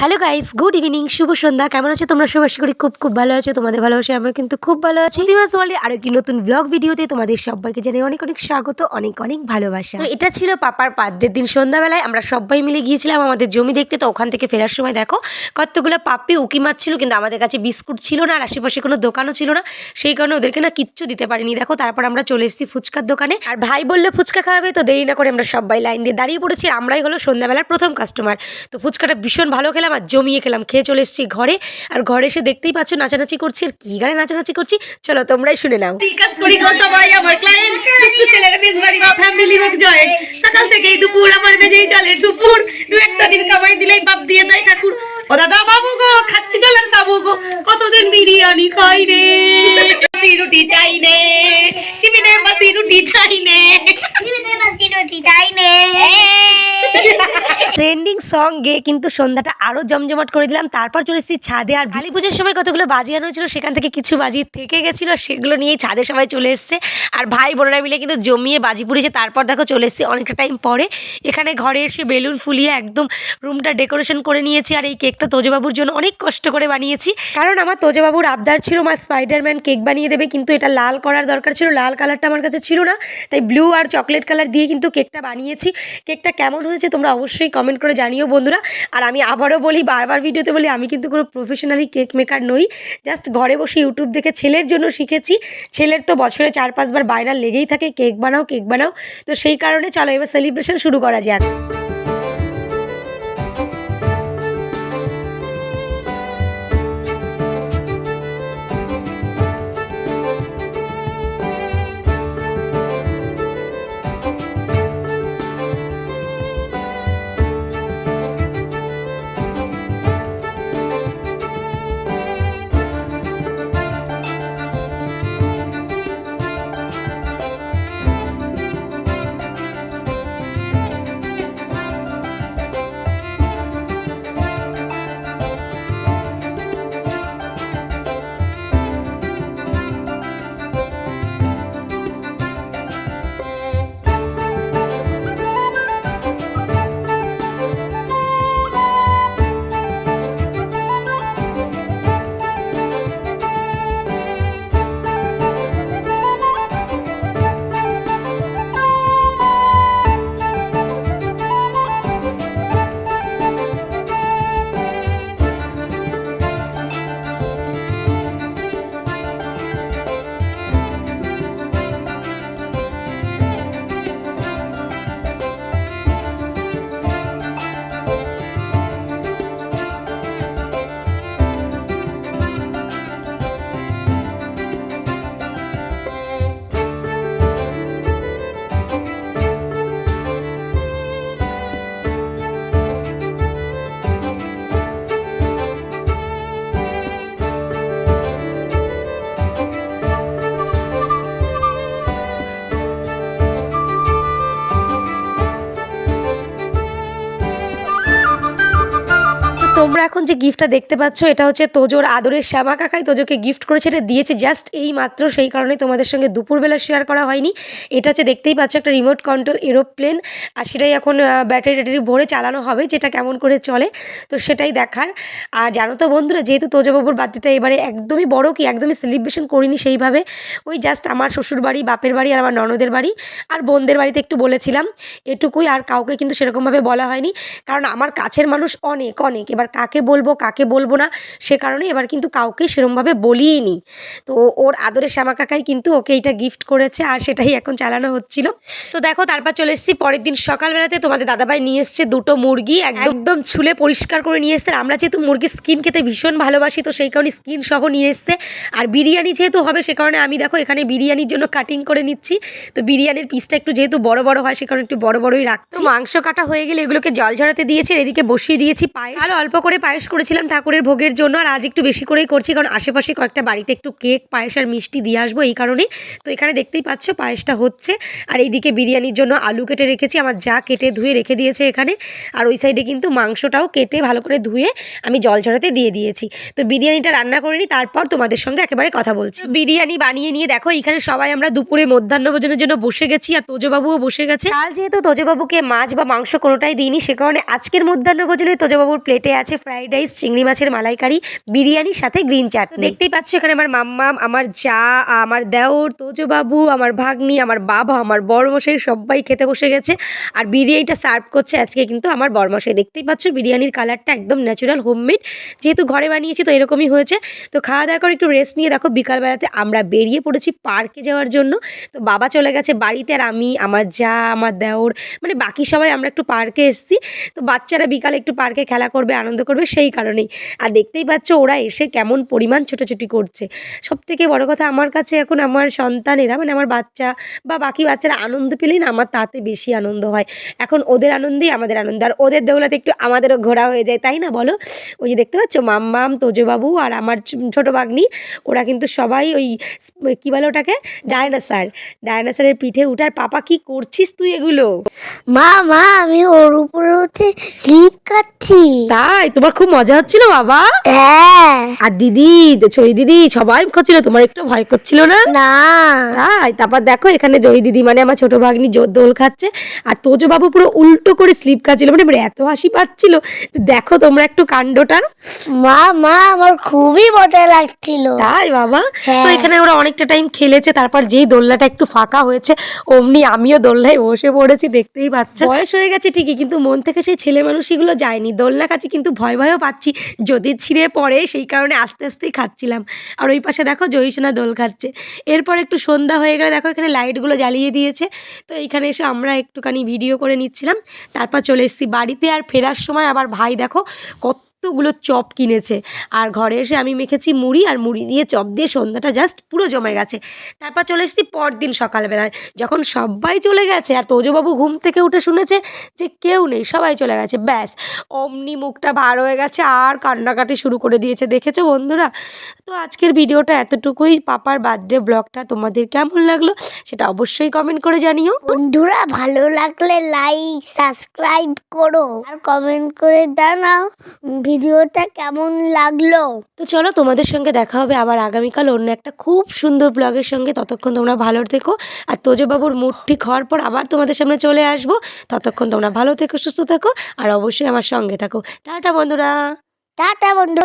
Hello guys good evening শুভ সন্ধ্যা। কেমন আছো তোমরা? সব আশা করি খুব খুব ভালো আছো। তোমাদের ভালোবাসে আমরা কিন্তু খুব ভালো আছি। দিমাস ওয়ার্ল্ডে আরেকটি নতুন ব্লগ ভিডিওতে তোমাদের সবাইকে জানাই অনেক অনেক স্বাগত, অনেক অনেক ভালোবাসা। তো এটা ছিল পাপার পাদ্রের দিন সন্ধ্যাবেলায়। আমরা সবাই মিলে গিয়েছিলাম আমাদের জমি দেখতে। তো ওখান থেকে ফেরার সময় দেখো, কতগুলো পাপ্পি উকি মারছিল, কিন্তু আমাদের কাছে বিস্কুট ছিল না আর আশেপাশে কোনো দোকানও ছিল না। সেই কারণে ওদেরকে না কিচ্ছু দিতে পারিনি। দেখো, তারপর আমরা চলে এসেছি ফুচকার দোকানে। আর ভাই বললে, ফুচকা খাওয়াবে? তো দেরি না করে আমরা সবাই লাইন দিয়ে দাঁড়িয়ে পড়েছি। আমরাই হলো সন্ধ্যাবেলার প্রথম কাস্টমার তো ফুচকাটা ভীষণ ভালো খেলাম আর জমিয়ে খেলাম। খেয়ে চলে এসেছি ঘরে আর ঘরে এসে দেখতেই পাচ্ছ নাচানাচি করছি আর কি গানে নাচানাচি করছি। চলো তোমরাই শুনে নাও। করি গো সবাই আমার ক্লায়েন্ট দুষ্টু বেশ বাড়ি বা ফ্যামিলি হোক জয়েন সকাল থেকেই দুপুর আমার চলে দুপুর। দু একটা দিন কামাই দিলেই বাপ দিয়ে দেয় ঠাকুর। ও দাদা বাবু গো খাচ্ছি জলের সাবু গো। কতদিন বিরিয়ানি খাই রে? বাসি রুটি চাই নে। বাসি রুটি চাই নে? ট্রেন্ডিং সং গেয়ে কিন্তু সন্ধ্যাটা আরও জমজমাট করে দিলাম। তারপর চলে এসেছি ছাদে আর কালী পুজোর সময় কতগুলো বাজি আনা হয়েছিল সেখান থেকে কিছু বাজি থেকে গেছিল সেগুলো নিয়েই ছাদে সবাই চলে এসছে। আর ভাই বোনেরা মিলে কিন্তু জমিয়ে বাজি পুড়েছে তারপর দেখো চলে এসেছি অনেকটা টাইম পরে। এখানে ঘরে এসে বেলুন ফুলিয়ে একদম রুমটা ডেকোরেশন করে নিয়েছি আর এই কেকটা তোজবাবুর জন্য অনেক কষ্ট করে বানিয়েছি। কারণ আমার তোজবাবুর আবদার ছিল মা স্পাইডারম্যান কেক বানিয়ে দেবে কিন্তু এটা লাল করার দরকার ছিল। লাল কালারটা আমার কাছে ছিল না। তাই ব্লু আর চকলেট কালার দিয়ে কিন্তু কেকটা বানিয়েছি। কেকটা কেমন হয়েছে তোমরা অবশ্যই কমেন্ট করে জানিও বন্ধুরা। আর আমি আবারও বলি, বারবার ভিডিওতে বলি, আমি কিন্তু কোনো প্রফেশনালি কেক মেকার নই। জাস্ট ঘরে বসে ইউটিউব দেখে ছেলের জন্য শিখেছি। ছেলের তো বছরে চার পাঁচবার বায়না লেগেই থাকে কেক বানাও কেক বানাও। তো সেই কারণে চলো এবার সেলিব্রেশন শুরু করা যাক। Um, তোমরা এখন যে গিফটটা দেখতে পাচ্ছ, এটা হচ্ছে তোজোর আদরের শ্যামা কাকাই। তোজোকে গিফট করেছে, এটা দিয়েছে জাস্ট এই মাত্র, সেই কারণে তোমাদের সঙ্গে দুপুরবেলা শেয়ার করা হয়নি। এটা হচ্ছে দেখতেই পাচ্ছ একটা রিমোট কন্ট্রোল এরোপ্লেন আর সেটাই এখন ব্যাটারি ট্যাটারি ভরে চালানো হবে, যেটা কেমন করে চলে, তো সেটাই দেখার। আর জানো তো বন্ধুরা, যেহেতু তোজবাবুর বার্থডেটা এবারে একদমই বড় কি, একদমই সেলিব্রেশন করিনি সেইভাবে, ওই জাস্ট আমার শ্বশুর বাড়ি, বাপের বাড়ি, আর আমার ননদের বাড়ি, আর বোনদের বাড়িতে একটু বলেছিলাম, এটুকুই, আর কাউকে কিন্তু সেরকমভাবে বলা হয়নি, কারণ আমার কাছের মানুষ অনেক অনেক। এবার কাকে বলব কাকে বলব না সে কারণে এবার কিন্তু কাউকে সেরমভাবে বলিই নি তো ওর আদরের শ্যামা কাকাই কিন্তু ওকে এটা গিফট করেছে আর সেটাই এখন চালানো হচ্ছিল। তো দেখো তারপর চলে এসেছি পরের দিন সকালবেলাতে তোমাদের দাদাভাই নিয়ে এসছে দুটো মুরগি একদম ছুলে পরিষ্কার করে নিয়ে এসছে। আমরা যেহেতু মুরগির স্কিন খেতে ভীষণ ভালোবাসি তো সেই কারণে স্কিন সহ নিয়ে এসছে। আর বিরিয়ানি যেহেতু হবে সে কারণে আমি দেখো এখানে বিরিয়ানির জন্য কাটিং করে নিচ্ছি। তো বিরিয়ানির পিসটা একটু যেহেতু বড় বড় হয় সে কারণে একটু বড় বড়ই রাখছি। মাংস কাটা হয়ে গেলে এগুলোকে জল ঝরাতে দিয়েছে এদিকে বসিয়ে দিয়েছি পায়ে আর অল্প করে পায়েস করেছিলাম ঠাকুরের ভোগের জন্য, আর আজ একটু বেশি করেই করছি, কারণ আশেপাশে কয়েকটা বাড়িতে একটু কেক, পায়েস আর মিষ্টি দিয়ে আসব এই কারণে তো এখানে দেখতেই পাচ্ছ পায়েসটা হচ্ছে। আর এইদিকে বিরিয়ানির জন্য আলু কেটে রেখেছি, আমার যা কেটে ধুয়ে রেখে দিয়েছে এখানে। আর ওই সাইডে কিন্তু মাংসটাও কেটে ভালো করে ধুয়ে আমি জল ঝরাতে দিয়ে দিয়েছি। তো বিরিয়ানিটা রান্না করে নিই, তারপর তোমাদের সঙ্গে একেবারে কথা বলছি। বিরিয়ানি বানিয়ে নিয়ে দেখো, এখানে সবাই আমরা দুপুরে মধ্যাহ্ন ভোজনের জন্য বসে গেছি, আর তোজবাবুও বসে গেছে। কাল যেহেতু তোজবাবুকে মাছ বা মাংস কোনোটাই দিইনি, সে কারণে আজকের মধ্যাহ্ন ভোজনে তোজবাবুর প্লেটে আছে ফ্রাইড রাইস চিংড়ি মাছের মালাইকারি বিরিয়ানির সাথে গ্রিন চাট দেখতেই পাচ্ছ এখানে আমার মাম্মাম, আমার যা, আমার দেওর তোজো বাবু আমার ভাগ্নি, আমার বাবা, আমার বড়মশাই সবাই খেতে বসে গেছে। আর বিরিয়ানিটা সার্ভ করছে আজকে কিন্তু আমার বড়মশাই দেখতেই পাচ্ছ বিরিয়ানির কালারটা একদম ন্যাচারাল হোমমেড যেহেতু ঘরে বানিয়েছি তো এরকমই হয়েছে। তো খাওয়া দাওয়া করে একটু রেস্ট নিয়ে দেখো বিকালবেলাতে আমরা বেরিয়ে পড়েছি পার্কে যাওয়ার জন্য। তো বাবা চলে গেছে বাড়িতে আর আমি, আমার যা, আমার দেওর মানে বাকি সবাই আমরা একটু পার্কে এসেছি। তো বাচ্চারা বিকালে একটু পার্কে খেলা করবে, আনন্দ করবে। সেই কারণেই। আর দেখতেই পাচ্ছ ওরা এসে কেমন পরিমাণ ছোটাছুটি করছে। সব থেকে বড় কথা আমার কাছে এখন আমার সন্তানেরা মানে আমার বাচ্চা বা বাকি বাচ্চারা আনন্দ পেলেই না আমার তাতে বেশি আনন্দ হয়। এখন ওদের আনন্দেই আমাদের আনন্দ। আর ওদের দৌলাতে একটু আমাদেরও ঘোরা হয়ে যায় তাই না বলো? ওই যে দেখতে পাচ্ছ মাম্মাম তোজবাবু আর আমার ছোট বাগনি ওরা কিন্তু সবাই ওই কী বলে ওটাকে? ডায়নাসার। ডায়নাসারের পিঠে উঠার পাপা কি করছিস তুই এগুলো? মা মা আমি ওর উপরে উঠে স্লিপ কাটছি। তাই তোমার খুব মজা হচ্ছিল বাবা? হ্যাঁ। আর দিদি ছই দিদি সবাই করছিল তোমার একটু ভয় করছিল না? না। তাই তারপর দেখো এখানে জয়ী দিদি মানে আমার ছোট ভাগ্নি জো- দোল খাচ্ছে আর তোজো বাবু পুরো উল্টো করে স্লিপ খাচ্ছিল মানে আমার এত হাসি পাচ্ছিল। দেখো তোমরা একটু কাণ্ডটা। মা মা আমার খুবই মজা লাগছিল। তাই বাবা? তো হ্যাঁ। এখানে ওরা অনেকটা টাইম খেলেছে তারপর যেই দোলনাটা একটু ফাঁকা হয়েছে অমনি আমিও দোলনায় বসে পড়েছি দেখতেই পাচ্ছ। বয়স হয়ে গেছে ঠিকই কিন্তু মন থেকে সেই ছেলে মানুষগুলো যায়নি। দোলনা খাচ্ছি কিন্তু ভয় ভয়ও পাচ্ছি। যদি ছিঁড়ে পড়ে, সেই কারণে আস্তে আস্তেই খাচ্ছিলাম। আর ওই পাশে দেখো জয়ীসোনা দোল খাচ্ছে। এরপর একটু সন্ধ্যা হয়ে গেলে দেখো এখানে লাইটগুলো জ্বালিয়ে দিয়েছে। তো এইখানে এসে আমরা একটুখানি ভিডিও করে নিচ্ছিলাম। তারপর চলে এসেছি বাড়িতে আর ফেরার সময় আবার ভাই দেখো কতগুলো চপ কিনেছে। আর ঘরে এসে আমি মেখেছি মুড়ি আর মুড়ি দিয়ে চপ দিয়ে সন্ধ্যাটা জাস্ট পুরো জমে গেছে। তারপর চলে এসেছি পরদিন সকালবেলায়। যখন সবাই চলে গেছে আর তোজবাবু ঘুম থেকে উঠে শুনেছে যে কেউ নেই, সবাই চলে গেছে। ব্যাস, অমনি মুখটা বার হয়ে গেছে আর কান্নাকাটি শুরু করে দিয়েছে। দেখেছ বন্ধুরা? তো আজকের ভিডিওটা এতটুকুই। পাপার বার্থডে ব্লগটা তোমাদের কেমন লাগল সেটা অবশ্যই কমেন্ট করে জানিও। বন্ধুরা, ভালো লাগলে লাইক সাবস্ক্রাইব করো। আর কমেন্ট করে জানাও। ভিডিওটা কেমন লাগল? তো চলো তোমাদের সঙ্গে দেখা হবে আবার আগামীকাল অন্য একটা খুব সুন্দর ব্লগের সঙ্গে। ততক্ষণ তোমরা ভালো থেকো। আর তোজবাবুর মুড ঠিক হওয়ার পর আবার তোমাদের সামনে চলে আসব। ততক্ষণ তোমরা ভালো থেকো সুস্থ থাকো আর অবশ্যই আমার সঙ্গে থাকো। টাটা বন্ধুরা। টাটা বন্ধু।